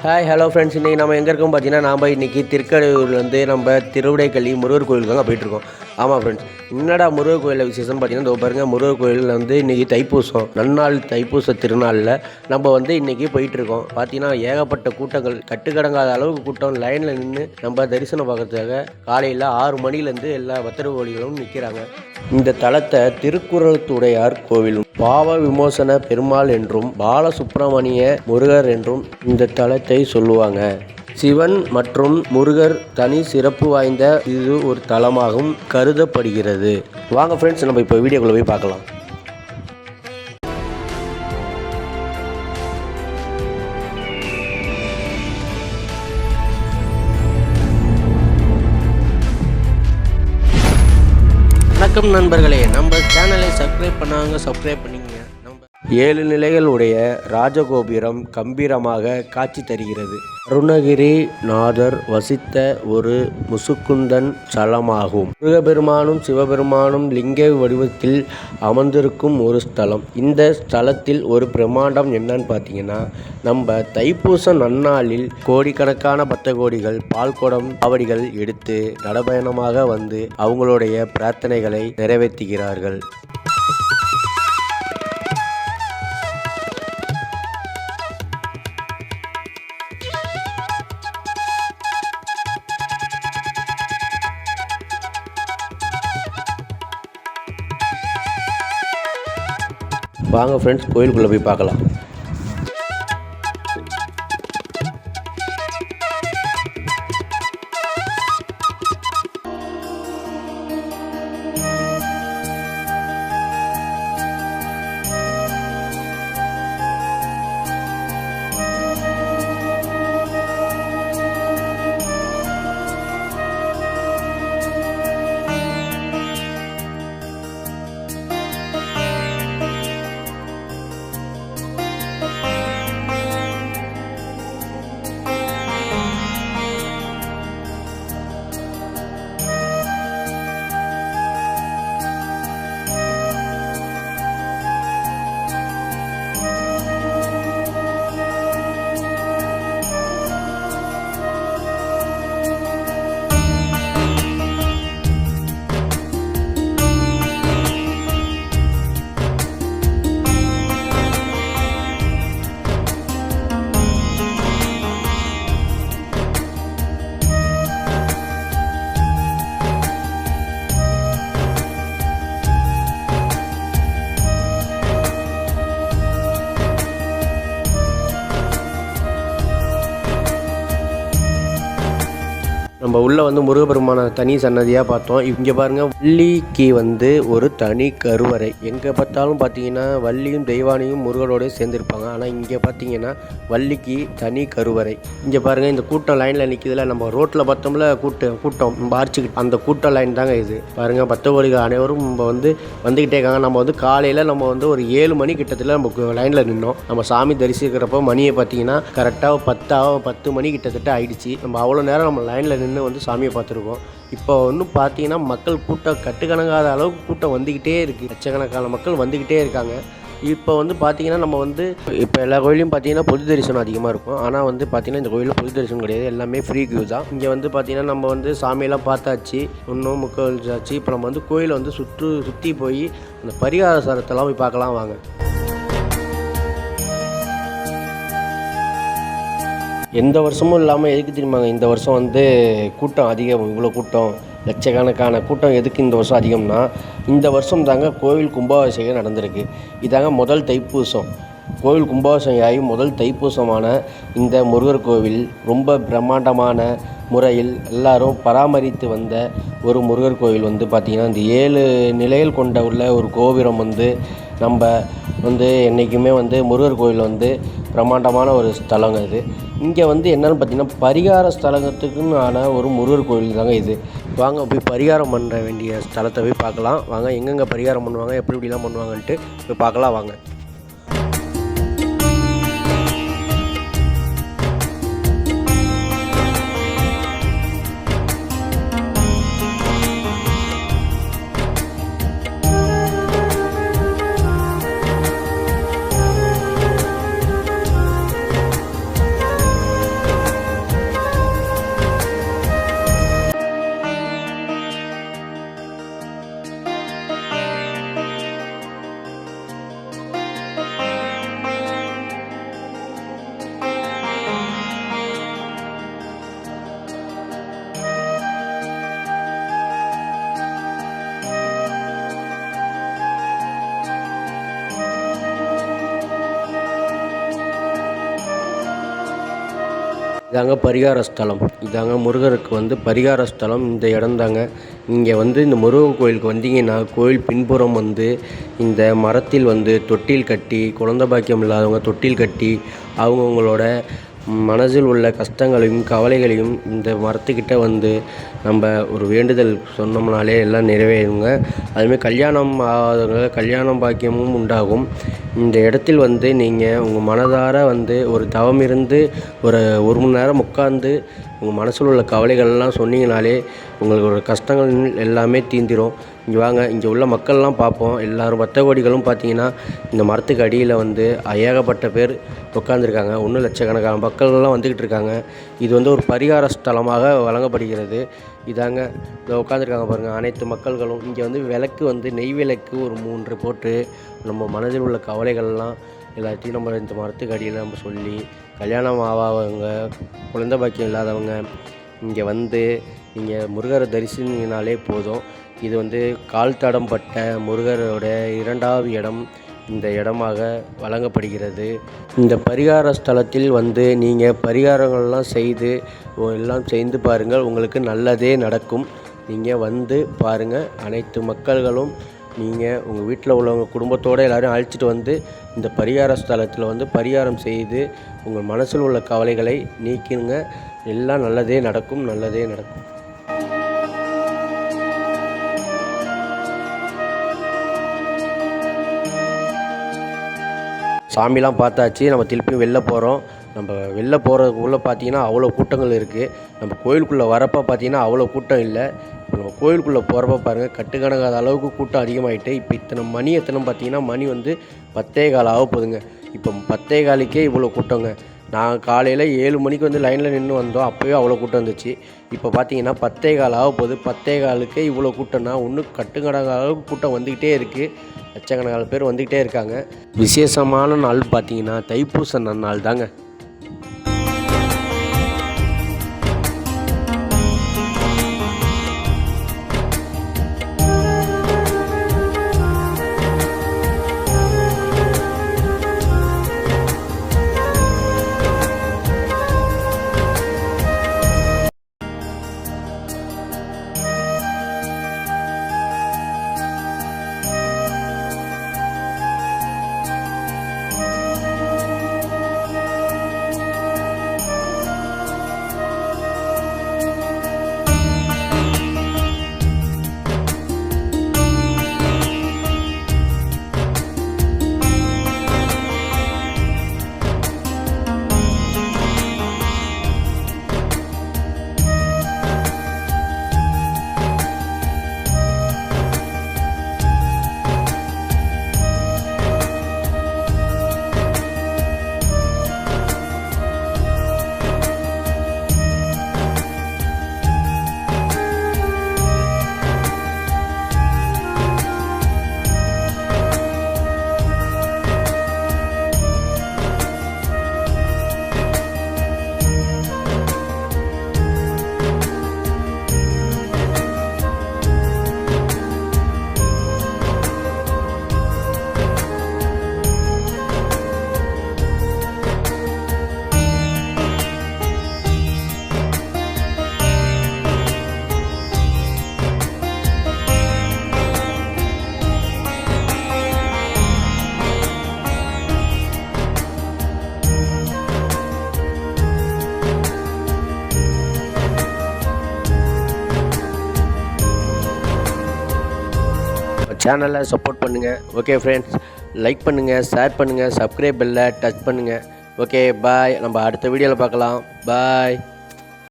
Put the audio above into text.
Hi hello friends இன்றைக்கி நம்ம எங்கே இருக்கோம் பார்த்தீங்கன்னா நாம் இன்றைக்கி திருக்கடையூர்லேருந்து நம்ம திருவிடைக்கல்லி முருகர் கோயிலுக்கு தாங்க போயிட்டுருக்கோம் ஆமாம் ஃப்ரெண்ட்ஸ் என்னடா முருகர் கோயிலில் விசேஷம் பார்த்தீங்கன்னா இதோ பாருங்கள் முருகர் கோயிலில் வந்து இன்றைக்கி தைப்பூசம். நன்னாள் தைப்பூச திருநாளில் நம்ம வந்து இன்றைக்கி போயிட்டுருக்கோம் பார்த்தீங்கன்னா ஏகப்பட்ட கூட்டங்கள் கட்டுக்கடங்காத அளவுக்கு கூட்டம் லைனில் நின்று நம்ம தரிசனம் பார்க்குறதுக்காக காலையில் ஆறு மணிலேருந்து எல்லா பத்திர கோழிகளும் நிற்கிறாங்க இந்த தலத்தை திருக்குறளுத்துடையார் கோவிலும் பாவ விமோசன பெருமாள் என்றும் பாலசுப்பிரமணிய முருகர் என்றும் இந்த தலத்தை சொல்லுவாங்க. சிவன் மற்றும் முருகர் தனி சிறப்பு வாய்ந்த இது ஒரு தலமாகவும் கருதப்படுகிறது. வாங்க ஃப்ரெண்ட்ஸ் நம்ம இப்போ வீடியோக்குள்ளே போய் பார்க்கலாம். வணக்கம் நண்பர்களே. நம்ம சேனலை சப்ஸ்கிரைப் பண்ணாங்க சப்ஸ்கிரைப் பண்ணி ஏழு நிலைகள் உடைய ராஜகோபுரம் கம்பீரமாக காட்சி தருகிறது. அருணகிரி நாதர் வசித்த ஒரு முசுக்குந்தன் ஸ்தலமாகும் முருகபெருமானும் சிவபெருமானும் லிங்க வடிவத்தில் அமர்ந்திருக்கும் ஒரு ஸ்தலம். இந்த ஸ்தலத்தில் ஒரு பிரம்மாண்டம் என்னன்னு பார்த்தீங்கன்னா நம்ம தைப்பூச நன்னாளில் கோடிக்கணக்கான பத்த கோடிகள் பால்குடம் அவடிகள் எடுத்து நடைபயணமாக வந்து அவங்களுடைய பிரார்த்தனைகளை நிறைவேற்றுகிறார்கள். வாங்க ஃப்ரெண்ட்ஸ் கோயிலுக்குள்ளே போய் பார்க்கலாம். நம்ம உள்ளே வந்து முருகப்பெருமான தனி சன்னதியாக பார்த்தோம். இங்கே பாருங்கள் வள்ளிக்கு வந்து ஒரு தனி கருவறை. எங்கே பார்த்தாலும் பார்த்தீங்கன்னா வள்ளியும் தெய்வானையும் முருகனோடய சேர்ந்துருப்பாங்க. ஆனால் இங்கே பார்த்தீங்கன்னா வள்ளிக்கு தனி கருவறை. இங்கே பாருங்கள் இந்த கூட்டம் லைனில் நிற்கிதுல நம்ம ரோட்டில் பார்த்தோம்ல கூட்டம் கூட்டம் நம்ம ஆர்ச்சிக்கிட்டு அந்த கூட்டம் லைன் தாங்க இது. பாருங்கள் பத்த அனைவரும் நம்ம வந்து வந்துக்கிட்டே இருக்காங்க. நம்ம வந்து காலையில் நம்ம வந்து ஒரு ஏழு மணி கிட்டத்தில் நம்ம லைனில் நின்னோம். நம்ம சாமி தரிசிக்கிறப்போ மணியை பார்த்தீங்கன்னா கரெக்டாக பத்தாக பத்து மணி கிட்டத்தட்ட ஆயிடுச்சு. நம்ம அவ்வளோ நேரம் நம்ம லைனில் நின்று வந்து சாமியை பார்த்துருக்கோம். இப்போ ஒன்றும் பார்த்தீங்கன்னா மக்கள் கூட்டம் கட்டுக்கணங்காத அளவுக்கு கூட்டம் வந்துக்கிட்டே இருக்குது லட்சக்கணக்கான மக்கள் வந்துக்கிட்டே இருக்காங்க. இப்போ வந்து பார்த்திங்கன்னா நம்ம வந்து இப்போ எல்லா கோயிலையும் பார்த்தீங்கன்னா பொது தரிசனம் அதிகமாக இருக்கும். ஆனால் வந்து பார்த்திங்கன்னா இந்த கோயிலில் பொது தரிசனம் கிடையாது. எல்லாமே ஃப்ரீ கியூ தான். இங்கே வந்து பார்த்திங்கன்னா நம்ம வந்து சாமியெல்லாம் பார்த்தாச்சு. இன்னும் முக்கால் ஆச்சு. இப்போ நம்ம வந்து கோயிலை வந்து சுற்று சுற்றி போய் அந்த பரிகார சரத்தெல்லாம் போய் பார்க்கலாம் வாங்க. எந்த வருஷமும் இல்லாமல் எதுக்கு தெரியுமாங்க? இந்த வருஷம் வந்து கூட்டம் அதிகம் இவ்வளோ கூட்டம் லட்சக்கணக்கான கூட்டம் எதுக்கு இந்த வருஷம் அதிகம்னா இந்த வருஷம் தாங்க கோவில் கும்பாபிஷேகம் நடந்திருக்கு. இதாங்க முதல் தைப்பூசம். கோவில் கும்பாபிஷேகம் ஆகி முதல் தைப்பூசமான இந்த முருகர் கோவில் ரொம்ப பிரம்மாண்டமான முறையில் எல்லாரும் பராமரித்து வந்த ஒரு முருகர் கோவில் வந்து பார்த்திங்கன்னா இந்த ஏழு நிலைகள் கொண்ட உள்ள ஒரு கோபுரம் வந்து நம்ம வந்து என்றைக்குமே வந்து முருகர் கோயில் வந்து பிரம்மாண்டமான ஒரு ஸ்தலங்க இது. இங்கே வந்து என்னென்னு பார்த்தீங்கன்னா பரிகார ஸ்தலத்துக்குன்னு ஆன ஒரு முருகர் கோயில் தாங்க இது. வாங்க போய் பரிகாரம் பண்ண வேண்டிய ஸ்தலத்தை போய் பார்க்கலாம். வாங்க எங்கெங்கே பரிகாரம் பண்ணுவாங்க எப்படி இப்படிலாம் பண்ணுவாங்கன்ட்டு போய் பார்க்கலாம் வாங்க. இதாங்க பரிகார ஸ்தலம் இதாங்க முருகருக்கு வந்து பரிகார ஸ்தலம் இந்த இடம் தாங்க. இங்கே வந்து இந்த முருகன் கோயிலுக்கு வந்தீங்கன்னா கோயில் பின்புறம் வந்து இந்த மரத்தில் வந்து தொட்டில் கட்டி குழந்த பாக்கியம் இல்லாதவங்க தொட்டில் கட்டி அவங்கவுங்களோட மனதில் உள்ள கஷ்டங்களையும் கவலைகளையும் இந்த மரத்துக்கிட்ட வந்து நம்ம ஒரு வேண்டுதல் சொன்னோம்னாலே எல்லாம் நிறைவேறுங்க. அதுமாதிரி கல்யாணம் ஆகாதவங்க கல்யாணம் பாக்கியமும் உண்டாகும். இந்த இடத்தில் வந்து நீங்கள் உங்கள் மனதார வந்து ஒரு தவம் இருந்து ஒரு ஒரு மணி நேரம் உட்காந்து உங்கள் மனசில் உள்ள கவலைகள்லாம் சொன்னீங்கனாலே உங்களோட கஷ்டங்கள் எல்லாமே தீந்திரும் இங்கே வாங்க. இங்கே உள்ள மக்கள்லாம் பார்ப்போம். எல்லோரும் பக்த கோடிகளும் பார்த்தீங்கன்னா இந்த மரத்துக்கு அடியில் வந்து ஏகப்பட்ட பேர் உட்காந்துருக்காங்க ஒன்று லட்சக்கணக்கான மக்கள்லாம் வந்துக்கிட்டு இருக்காங்க. இது வந்து ஒரு பரிகார ஸ்தலமாக வழங்கப்படுகிறது. இதாங்க இதை உட்காந்துருக்காங்க பாருங்கள் அனைத்து மக்கள்களும் இங்கே வந்து விளக்கு வந்து நெய் விளக்கு ஒரு மூன்று போட்டு நம்ம மனதில் உள்ள கவலைகள்லாம் எல்லாத்தையும் நம்ம இந்த மரத்துக்கு அடியில் நம்ம சொல்லி கல்யாணம் ஆகாதவங்க குழந்த பாக்கியம் இல்லாதவங்க இங்கே வந்து நீங்கள் முருகரை தரிசினாலே போதும். இது வந்து கால் தடம் பட்ட முருகரோட இரண்டாவது இடம். இந்த இடமாக வழங்கப்படுகிறது. இந்த பரிகார ஸ்தலத்தில் வந்து நீங்கள் பரிகாரங்கள்லாம் செய்து எல்லாம் செய்து பாருங்கள். உங்களுக்கு நல்லதே நடக்கும். நீங்கள் வந்து பாருங்கள் அனைத்து மக்கள்களும் நீங்கள் உங்கள் வீட்டில் உள்ளவங்க குடும்பத்தோடு எல்லோரும் அழைச்சிட்டு வந்து இந்த பரிகார ஸ்தலத்தில் வந்து பரிகாரம் செய்து உங்கள் மனசில் உள்ள கவலைகளை நீக்கினுங்க எல்லாம் நல்லதே நடக்கும் நல்லதே நடக்கும். சாமிலாம் பார்த்தாச்சு நம்ம திருப்பியும் வெளில போகிறோம் நம்ம வெளில போகிறதுக்குள்ளே பார்த்தீங்கன்னா அவ்வளோ கூட்டங்கள் இருக்குது நம்ம கோயிலுக்குள்ளே வரப்போ பார்த்தீங்கன்னா அவ்வளோ கூட்டம் இல்லை. இப்போ நம்ம கோயிலுக்குள்ளே போகிறப்ப பாருங்கள் கட்டுக்கணக்காத அளவுக்கு கூட்டம் அதிகமாகிட்டு இப்போ இத்தனை மணி எத்தனை பார்த்தீங்கன்னா மணி வந்து பத்தே கால் ஆக போகுதுங்க. இப்போ பத்தே காலுக்கே இவ்வளோ கூட்டங்க. நான் காலையில் ஏழு மணிக்கு வந்து லைனில் நின்று வந்தோம். அப்போயும் அவ்வளோ கூட்டம் வந்துச்சு இப்போ பார்த்தீங்கன்னா பத்தே கால் ஆக போகுது. பத்தே காலுக்கே இவ்வளோ கூட்டம்னா ஒன்றும் கட்டுக்கடங்காத அளவுக்கு கூட்டம் வந்துக்கிட்டே இருக்குது லட்சக்கணக்கான பேர் வந்துக்கிட்டே இருக்காங்க. விசேஷமான நாள் பார்த்தீங்கன்னா தைப்பூச நன்னாள் தாங்க. சேனலை சப்போர்ட் பண்ணுங்கள் ஓகே ஃப்ரெண்ட்ஸ் லைக் பண்ணுங்கள் ஷேர் பண்ணுங்கள் சப்ஸ்கிரைப் பெல்லை டச் பண்ணுங்கள் ஓகே பாய் நம்ம அடுத்த வீடியோவில் பார்க்கலாம். பாய்